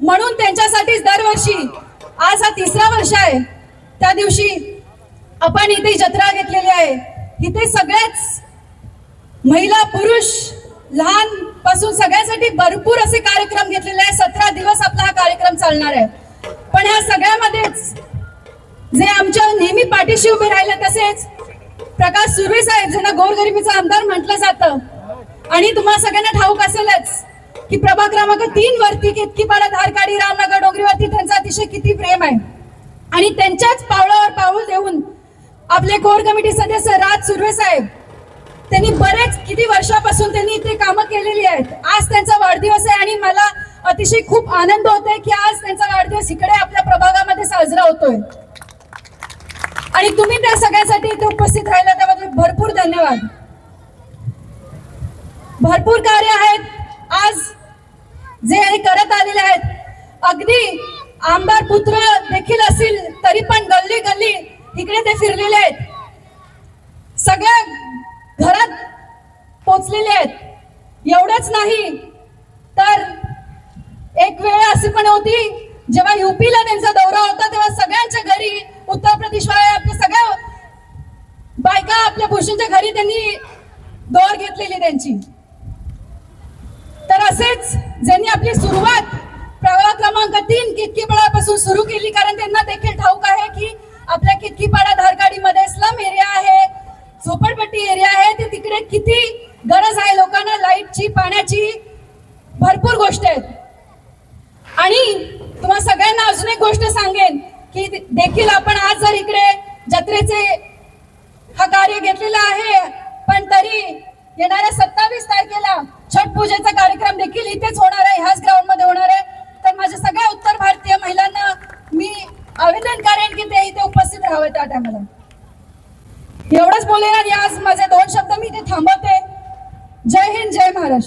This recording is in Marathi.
म्हणून त्यांच्यासाठीच दरवर्षी आज हा तिसरा वर्ष आहे. त्या दिवशी आपण इथे जत्रा घेतलेली आहे. इथे सगळेच महिला पुरुष लहानपासून सगळ्यासाठी भरपूर असे कार्यक्रम घेतलेले आहे सतरा दिवस आपला हा कार्यक्रम चालणार आहे. पण ह्या सगळ्यामध्येच जे आमच्या नेहमी पाठीशी उभे राहिले तसेच प्रकाश सुर्वे साहेब ज्यांना गोरगरिबीचा आमदार म्हटलं जातं आणि तुम्हाला सगळ्यांना ठाऊक असेलच की प्रभाग क्रमांक तीन वरती केतकीपाडा धारकाडी रामनगर डोंगरीवरती त्यांचा अतिशय किती प्रेम आहे? आणि त्यांच्याच पावलावर पाऊल देऊन आपले कोर कमिटी सदस्य राज सुर्वे साहेब त्यांनी बरेच किती वर्षापासून त्यांनी इथे कामं केलेली आहेत. आज त्यांचा वाढदिवस आहे आणि मला अतिशय खूप आनंद होतोय की आज त्यांचा वाढदिवस इकडे आपल्या प्रभागामध्ये साजरा होतोय. आणि तुम्ही त्या सगळ्यासाठी इथे उपस्थित राहिला त्याबद्दल भरपूर धन्यवाद. भरपूर कार्य आहेत. आज जे हे करत आलेले आहेत. अगदी आमदार पुत्र देखील असतील तरी पण गल्ली गल्ली इकडे ते फिरलेले आहेत. सगळ्या घरात पोचलेले आहेत. एवढंच नाही तर एक वेळ अशी पण होती जेव्हा युपीला त्यांचा दौरा होता तेव्हा सगळ्यांच्या घरी उत्तर प्रदेश आपल्या सगळ्या बायका आपल्या भूषणच्या घरी त्यांनी दौर घेतलेली त्यांची. तसेच ज्यांनी आपली सुरुवात प्रवाह क्रमांक तीन कितकीपाड्यापासून सुरू केली कारण त्यांना देखील ठाऊक आहे की आपल्या कितकीपाडा धारकाडीमध्ये स्लम एरिया आहे झोपडपट्टी एरिया आहे. ते तिकडे किती गरज आहे लोकांना? लाईटची पाण्याची भरपूर गोष्ट आहेत. आणि तुम्हा सगळ्यांना अजून एक गोष्ट सांगेन की देखील आपण आज जर इकडे जत्रेचे हा कार्य घेतलेला आहे पण तरी येणाऱ्या सत्तावीस तारखेला छठ पूजेचा कार्यक्रम देखील इथेच होणार आहे ह्याच ग्राउंडमध्ये होणार आहे. तर माझ्या सगळ्या उत्तर भारतीय महिलांना मी आवेदन करेन की ते इथे उपस्थित राहावे त्या टायमाला. एवढंच बोलेन आणि आज माझे दोन शब्द मी इथे थांबवते. जय हिंद जय महाराष्ट्र.